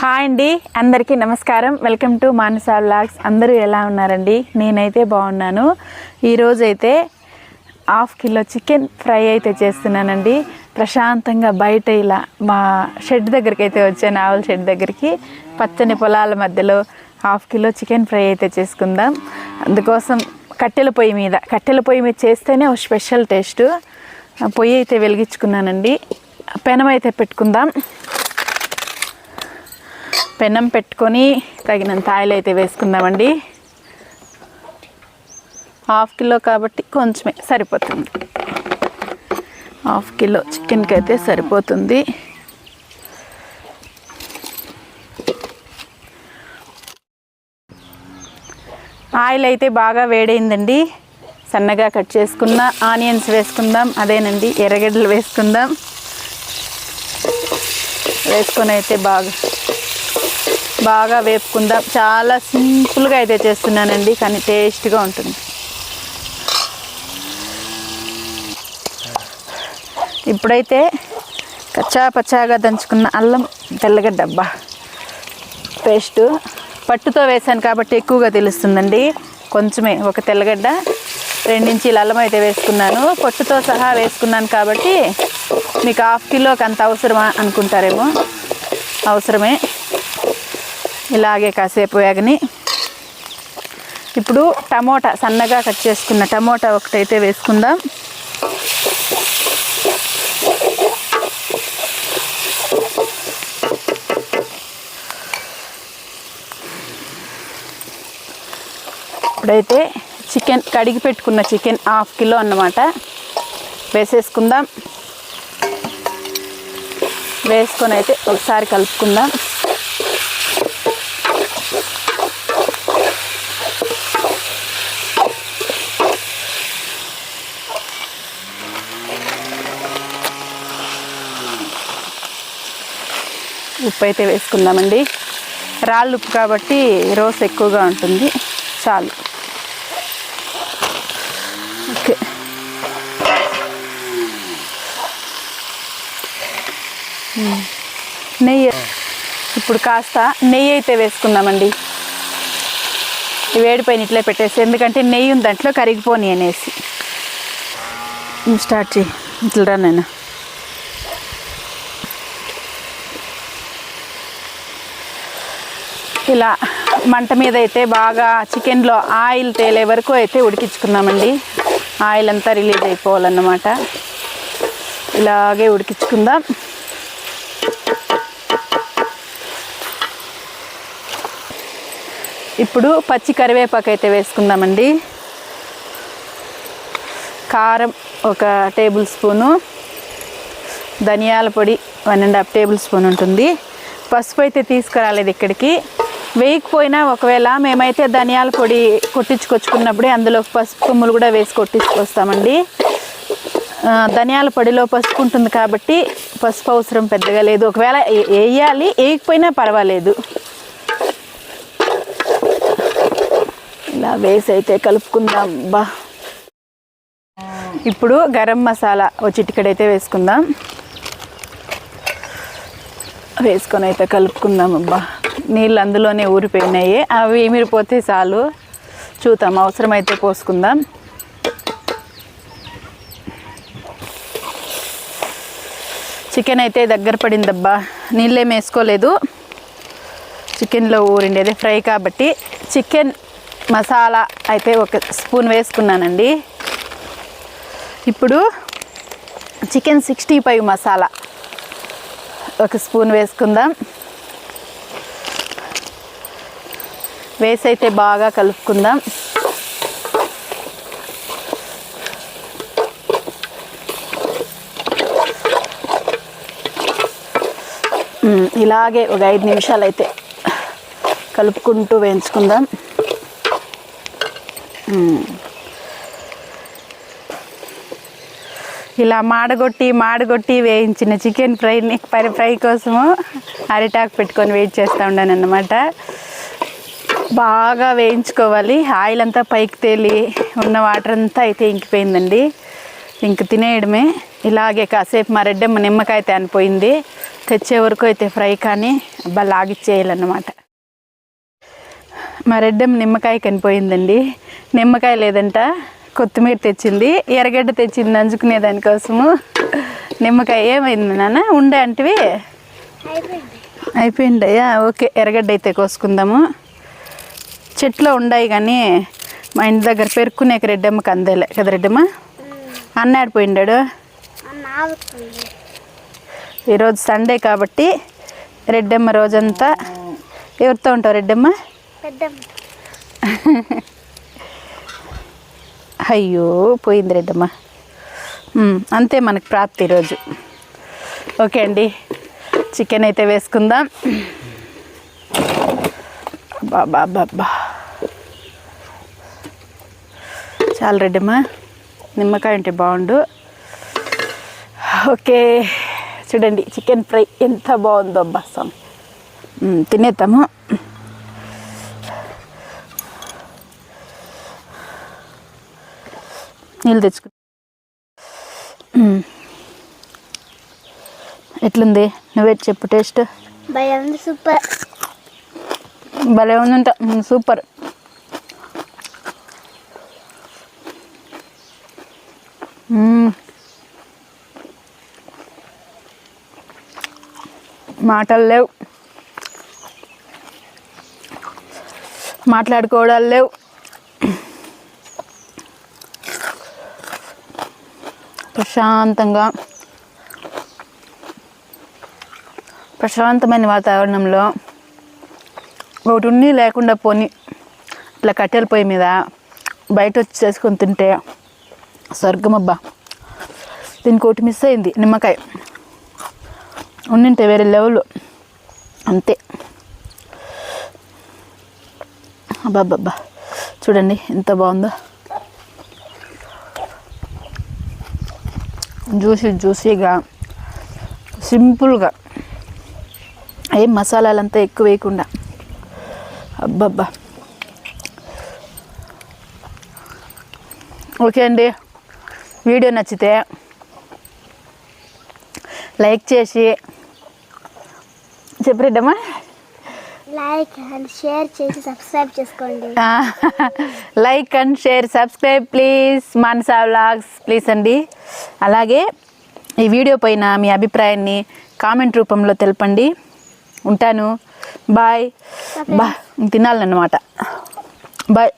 Hi అండి అందరికీ నమస్కారం. వెల్కమ్ టు మానసా బ్లాగ్స్ అందరూ ఎలా ఉన్నారండి? నేనైతే బాగున్నాను. ఈరోజు అయితే హాఫ్ కిలో చికెన్ ఫ్రై అయితే చేస్తున్నానండి. ప్రశాంతంగా బయట ఇలా మా షెడ్ దగ్గరికి అయితే వచ్చాను ఆవుల షెడ్ దగ్గరికి. పచ్చని పొలాల మధ్యలో హాఫ్ కిలో చికెన్ ఫ్రై అయితే చేసుకుందాం. అందుకోసం కట్టెల పొయ్యి మీద కట్టెల పొయ్యి మీద చేస్తేనే ఒక స్పెషల్ టేస్ట్. పొయ్యి అయితే వెలిగించుకున్నానండి. పెనం అయితే పెట్టుకుందాం. పెనం పెట్టుకొని తగినంత ఆయిల్ అయితే వేసుకుందామండి. హాఫ్ కిలో కాబట్టి కొంచెమే సరిపోతుంది. హాఫ్ కిలో చికెన్కి అయితే సరిపోతుంది. ఆయిల్ అయితే బాగా వేడైందండి. సన్నగా కట్ చేసుకున్న ఆనియన్స్ వేసుకుందాం అదేనండి ఎర్రగడ్డలు వేసుకుందాం. వేసుకొని అయితే బాగా బాగా వేపుకుందాం చాలా సింపుల్గా అయితే చేస్తున్నానండి కానీ టేస్ట్గా ఉంటుంది. ఇప్పుడైతే కచ్చా పచ్చాగా దంచుకున్న అల్లం తెల్లగడ్డ అబ్బా. పట్టుతో వేసాను కాబట్టి ఎక్కువగా తెలుస్తుందండి. కొంచెమే ఒక తెల్లగడ్డ రెండించీల అల్లం అయితే వేసుకున్నాను. పొట్టుతో సహా వేసుకున్నాను కాబట్టి మీకు హాఫ్ కిలోకి అంత అవసరమా అనుకుంటారేమో. అవసరమే. ఇలాగే కాసేపు వేగని. ఇప్పుడు టమోటా సన్నగా కట్ చేసుకున్న టమోటా ఒకటైతే వేసుకుందాం. ఇప్పుడైతే చికెన్ కడిగి పెట్టుకున్న చికెన్ హాఫ్ కిలో అన్నమాట. వేసేసుకుందాం. వేసుకొని అయితే ఒకసారి కలుపుకుందాం. ఉప్పు అయితే వేసుకుందామండి. రాళ్ళు ఉప్పు కాబట్టి రోస్ ఎక్కువగా ఉంటుంది. చాలు. ఓకే. నెయ్యి ఇప్పుడు కాస్త నెయ్యి అయితే వేసుకుందామండి. ఈ వేడిపైన ఇట్లే పెట్టేసి ఎందుకంటే నెయ్యి ఉంది దాంట్లో కరిగిపోని అనేసి. స్టార్ట్ చేయి ఇట్లా నేను ఇలా మంట మీద అయితే బాగా చికెన్లో ఆయిల్ తేలే వరకు అయితే ఉడికించుకుందామండి. ఆయిల్ అంతా రిలీజ్ అయిపోవాలన్నమాట. ఇలాగే ఉడికించుకుందాం. ఇప్పుడు పచ్చి కరివేపాకు అయితే వేసుకుందామండి. కారం ఒక టేబుల్ స్పూను ధనియాల పొడి one and half table spoon ఉంటుంది. పసుపు అయితే తీసుకురాలేదు ఇక్కడికి. వేయకపోయినా ఒకవేళ మేమైతే ధనియాల పొడి కొట్టించుకొచ్చుకున్నప్పుడే అందులో పసుపు కొమ్ములు కూడా వేసి కొట్టించుకొస్తామండి. ధనియాల పొడిలో పసుపు ఉంటుంది కాబట్టి పసుపు అవసరం పెద్దగా లేదు. ఒకవేళ వేయాలి వేయకపోయినా పర్వాలేదు. ఇలా వేసి అయితే కలుపుకుందాం. బా. ఇప్పుడు గరం మసాలా ఓ చిటికడైతే వేసుకుందాం. వేసుకొని అయితే కలుపుకుందాం అబ్బా. నీళ్ళు అందులోనే ఊరిపోయినాయి. అవి ఏమిరిపోతే చాలు. చూద్దాం అవసరమైతే పోసుకుందాం. చికెన్ అయితే దగ్గర పడిందబ్బా. నీళ్ళేం వేసుకోలేదు. చికెన్లో ఊరిండి అదే ఫ్రై కాబట్టి. చికెన్ మసాలా అయితే ఒక స్పూన్ వేసుకున్నానండి. ఇప్పుడు చికెన్ సిక్స్టీ ఫైవ్ మసాలా. ఒక స్పూన్ వేసుకుందాం. వేసి అయితే బాగా కలుపుకుందాం. ఇలాగే ఒక ఐదు నిమిషాలు అయితే కలుపుకుంటూ వేయించుకుందాం. ఇలా మాడగొట్టి మాడగొట్టి వేయించిన చికెన్ ఫ్రైని పరి ఫ్రై కోసము అరిటాకు పెట్టుకొని వెయిట్ చేస్తూ ఉన్నాను అన్నమాట బాగా వేయించుకోవాలి. ఆయిల్ అంతా పైకి తేలి ఉన్న వాటర్ అంతా అయితే ఇంకిపోయిందండి. ఇంక తినేయడమే. ఇలాగే కాసేపు మా రెడ్డమ్మ నిమ్మకాయ తేనిపోయింది. తెచ్చే వరకు అయితే ఫ్రై కానీ అబ్బా లాగిచ్చేయాలన్నమాట. మా రెడ్డమ్మ నిమ్మకాయ కనిపోయిందండి. నిమ్మకాయ లేదంట కొత్తిమీర తెచ్చింది ఎర్రగడ్డ తెచ్చింది నంచుకునే దానికోసము. నిమ్మకాయ ఏమైంది నాన్న? ఉండే అంటివి? అయిపోయిందయ్యా ఓకే. ఎర్రగడ్డ అయితే కోసుకుందాము. చెట్లో ఉన్నాయి కానీ మా ఇంటి దగ్గర పెరుక్కునేక రెడ్డమ్మకి అందేలే కదా రెడ్డమ్మ? అన్న ఆడిపోయిండాడు ఈరోజు సండే కాబట్టి రెడ్డమ్మ రోజంతా ఎవరితో ఉంటావు రెడ్డమ్మ? అయ్యో పోయింది రెడ్డమ్మ. అంతే మనకు ప్రాప్తి ఈరోజు. ఓకే అండి. చికెన్ అయితే వేసుకుందాం. బాబా బాబా చాలు రెడ్డమ్మా. నిమ్మకాయ ఉంటే బాగుండు. ఓకే. చూడండి చికెన్ ఫ్రై ఎంత బాగుందో అబ్బా స్వామి. తినేద్దాము. నీళ్ళు తెచ్చుకు. ఎట్లుంది? నువ్వే చెప్పు టేస్ట్. సూపర్. భలే ఉందంట సూపర్. మాటలు లేవు. మాట్లాడుకోవడాలు లేవు. ప్రశాంతంగా ప్రశాంతమైన వాతావరణంలో ఒకటి ఉన్ని లేకుండా పోని ఇట్లా కట్టెల పొయ్యి మీద బయట వచ్చి చేసుకొని తింటే స్వర్గం అబ్బా దీనికి ఒకటి మిస్ అయింది నిమ్మకాయ. ఉండింటే వేరే లెవెల్ అంతే. అబ్బాబ్బా చూడండి ఎంత బాగుందో. జ్యూసీ జ్యూసీగా సింపుల్గా. ఏం మసాలాలంతా ఎక్కువ వేయకుండా. అబ్బబ్బా. ఓకే అండి. వీడియో నచ్చితే లైక్ చేసి చెప్పరేటమ్మా లైక్ అండ్ షేర్ చేసి సబ్స్క్రైబ్ చేసుకోండి. Like and share subscribe please Manasa vlogs please అండి. అలాగే ఈ వీడియో పైన మీ అభిప్రాయాన్ని కామెంట్ రూపంలో తెలపండి. ఉంటాను. బాయ్. బా తినాలన్నమాట. బాయ్.